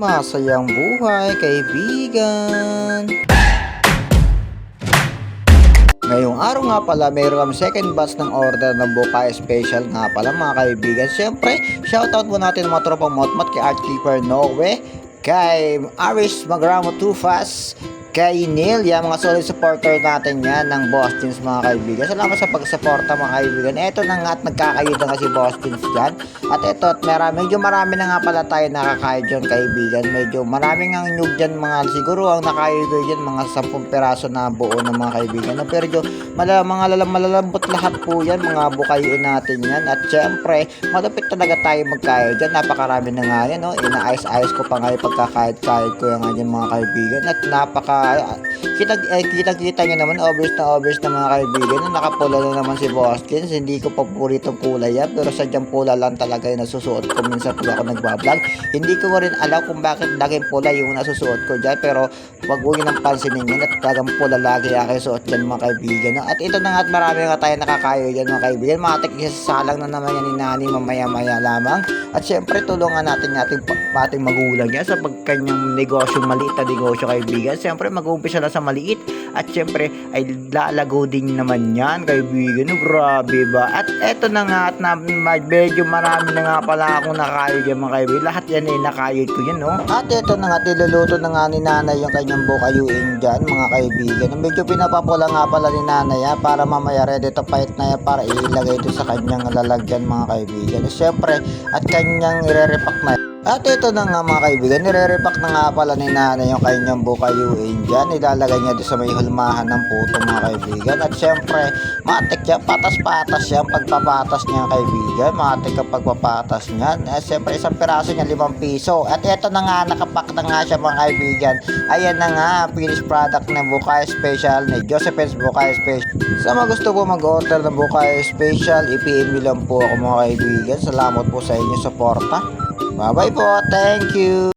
Masayang buhay, kaibigan! Ngayong araw nga pala, mayroon kami second batch ng order ng Bukay Special nga pala mga kaibigan. Siyempre, shoutout mo natin mga tropang motmat kay Artkeeper Noe, kay Aris Magramo Tufas, kay Neil, yan mga solid supporter natin yan ng Bostons mga kaibigan. Salamat sa pagsuporta mga kaibigan. Eto na nga at nagkakayod na kasi Bostons dyan. At eto, at marami, medyo marami na nga pala tayo nakakayod dyan kaibigan. Medyo marami nga nyug dyan mga, siguro ang nakayod dyan mga 10 peraso na buo ng mga kaibigan. No? Pero medyo mala, mga lalam, malalambot lahat po yan, mga bukayin natin yan. At syempre, malapit talaga tayo magkayod dyan. Napakarami na nga yan, no? Inaayos-ayos ko pa nga yung pagkakayod-kayod ko yan mga kaibigan. At napaka kita eh, kita-kita niyo naman obvious na obvious na mga kaibigan na nakapula na naman si Boskins hindi ko paboritong kulay yan pero sadyang pula lang talaga yung nasusuot ko. Minsan pag ako nagbablog. Hindi ko rin alam kung bakit laging pula yung nasusuot ko dyan pero wag huwag nang pansinin yun at talagang pula lagi aking suot dyan mga kaibigan no? at ito na nga at marami nga tayo nakakayo dyan mga kaibigan. Matik isasalang na naman yan ni Nani mamaya maya lamang. At syempre tulungan natin ating, ating magulang yan sa pagkanyang negosyo maliit na negosyo kaibigan. Syempre mag-uumpisa na sa maliit. At syempre ay lalago din naman yan. Kaibigan no, grabe ba? At eto na nga at na, medyo marami na nga pala akong nakayod yan mga kaibigan lahat yan ay nakayod ko yan no? At eto na nga niluluto na nga ni nanay yung kanyang bukayuin dyan mga kaibigan. Medyo pinapapula nga pala ni nanay ah, para mamaya ready to fight na yan para ilagay ito sa kanyang lalagyan mga kaibigan. Syempre at kanyang ire-repack na at ito na nga mga kaibigan, nire-repack na nga pala ni nanay yung kanyang bukayuin dyan. Ilalagay niya doon sa may hulmahan ng puto mga kaibigan. At syempre, matik yan, patas-patas yan, pagpapatas niya kaibigan. Matik ang pagpapatas niyan. At syempre, isang piraso niya, limang piso. At ito na nga, nakapack na nga siya mga kaibigan. Ayan na nga, finished product ng Bukay Special ni Josephine's Bukay Special. Sa mga gusto po mag-order ng Bukay Special, i-PM lang po ako mga kaibigan. Salamat po sa inyong suporta. Bye-bye po. Thank you.